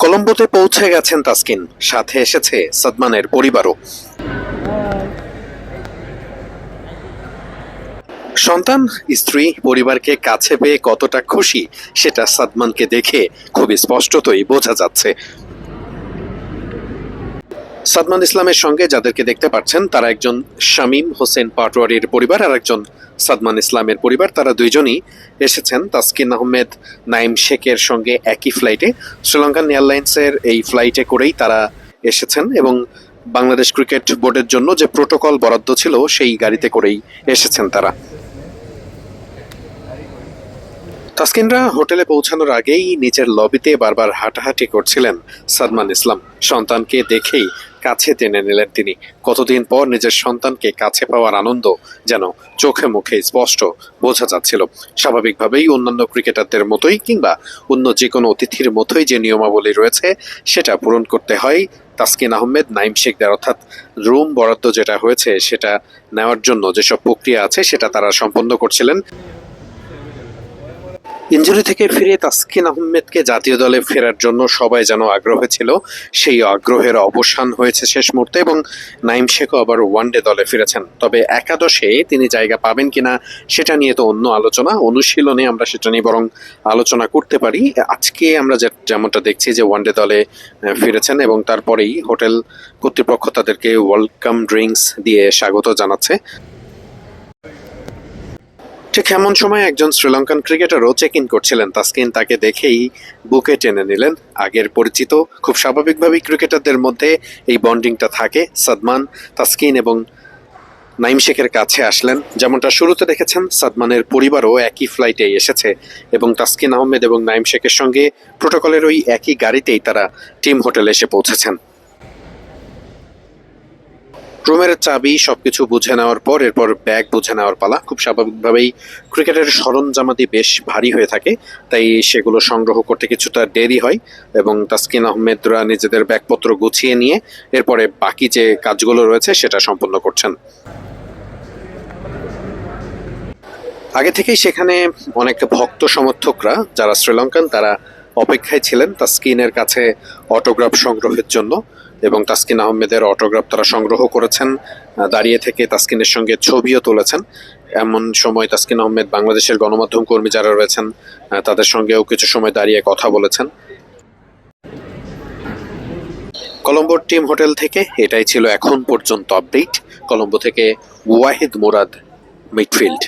কলম্বোতে পৌঁছে গেছেন তাসকিন, সাথে এসেছে সাদমানের পরিবারও। সন্তান, স্ত্রী, পরিবারকে কাছে পেয়ে কতটা খুশি, সেটা সাদমানকে দেখে খুবই স্পষ্টতই বোঝা যাচ্ছে। সাদমান ইসলামের সঙ্গে যাদেরকে দেখতে পাচ্ছেন, তারা একজন শামীম হোসেন পাটোয়ারির পরিবার আর একজন সাদমান ইসলামের পরিবার। তারা দুইজনই এসেছেন তাসকিন আহমেদ, নাইম শেখের সঙ্গে একই ফ্লাইটে শ্রীলঙ্কান এয়ারলাইন্সের এই ফ্লাইটে করেই তারা এসেছেন এবং বাংলাদেশ ক্রিকেট বোর্ডের জন্য যে প্রোটোকল বরাদ্দ ছিল, সেই গাড়িতে করেই এসেছেন তারা। তাসকিনরা হোটেলে পৌঁছানোর আগেই নিজের লবিতে বারবার হাঁটাহাঁটি করছিলেন সাদমান ইসলাম। সন্তানকে দেখেই কাছে টেনে নিলেন তিনি। কতদিন পর নিজের সন্তানকে কাছে পাওয়ার আনন্দ যেন চোখে মুখে স্পষ্ট বোঝা যাচ্ছিল। স্বাভাবিকভাবেই অন্যান্য ক্রিকেটারদের মতোই কিংবা অন্য যে কোনো অতিথির মতোই যে নিয়মাবলী রয়েছে, সেটা পূরণ করতে হয়। তাসকিন আহমেদ নাইম শেখদের অর্থাৎ রুম বরাদ্দ যেটা হয়েছে, সেটা নেওয়ার জন্য যেসব প্রক্রিয়া আছে, সেটা তারা সম্পন্ন করছিলেন। ইঞ্জুরি থেকে ফিরে তাসকিন আহমেদকে জাতীয় দলে ফেরার জন্য সবাই যেন আগ্রহ ছিল, সেই আগ্রহের অবসান হয়েছে শেষ মুহূর্তে এবং নাইম শেখও আবার ওয়ানডে দলে ফিরেছেন। তবে একাদশে তিনি জায়গা পাবেন কিনা সেটা নিয়ে তো অন্য আলোচনা, অনুশীলনে আমরা সেটা নিয়ে বরং আলোচনা করতে পারি। আজকে আমরা যেমনটা দেখছি যে ওয়ানডে দলে ফিরেছেন এবং তারপরেই হোটেল কর্তৃপক্ষ তাদেরকে ওয়েলকাম ড্রিঙ্কস দিয়ে স্বাগত জানাচ্ছে। ঠিক এমন সময় একজন শ্রীলঙ্কান ক্রিকেটারও চেক ইন করছিলেন। তাসকিন তাকে দেখেই বুকে টেনে নিলেন। আগের পরিচিত, খুব স্বাভাবিকভাবেই ক্রিকেটারদের মধ্যে এই বন্ডিংটা থাকে। সাদমান, তাসকিন এবং নাইম শেখের কাছে আসলেন। যেমনটা শুরুতে দেখেছেন, সাদমানের পরিবারও একই ফ্লাইটে এসেছে এবং তাসকিন আহমেদ এবং নাইম শেখের সঙ্গে প্রোটোকলের ওই একই গাড়িতেই তারা টিম হোটেলে এসে পৌঁছেছেন। রুমের চাবি সবকিছু বুঝে নেওয়ার পর এরপর ব্যাগ বুঝে নেওয়ার পালা। খুব স্বাভাবিকভাবেই ক্রিকেটের সরঞ্জামাদি বেশ ভারী হয়ে থাকে, তাই সেগুলো সংগ্রহ করতে কিছুটা দেরি হয় এবং তাসকিন আহমেদরা নিজেদের ব্যাগপত্র গুছিয়ে নিয়ে এরপরে বাকি যে কাজগুলো রয়েছে সেটা সম্পন্ন করছেন। আগে থেকেই সেখানে অনেক ভক্ত সমর্থকরা, যারা শ্রীলঙ্কান, তারা অপেক্ষায় ছিলেন তাসকিনের কাছে অটোগ্রাফ সংগ্রহের জন্য। এবং তাসকিন আহমেদের অটোগ্রাফ তারা সংগ্রহ করেছেন দাঁড়িয়ে থেকে তাসকিনের সঙ্গে ছবিও তুলেছেন। এমন সময় তাসকিন আহমেদ বাংলাদেশের গণমাধ্যম কর্মী যারা রয়েছেন তাদের সঙ্গেও কিছু সময় দাঁড়িয়ে কথা বলেছেন। কলম্বোর টিম হোটেল থেকে এটাই ছিল এখন পর্যন্ত আপডেট। কলম্বো থেকে ওয়াহিদ মুরাদ, মিডফিল্ড।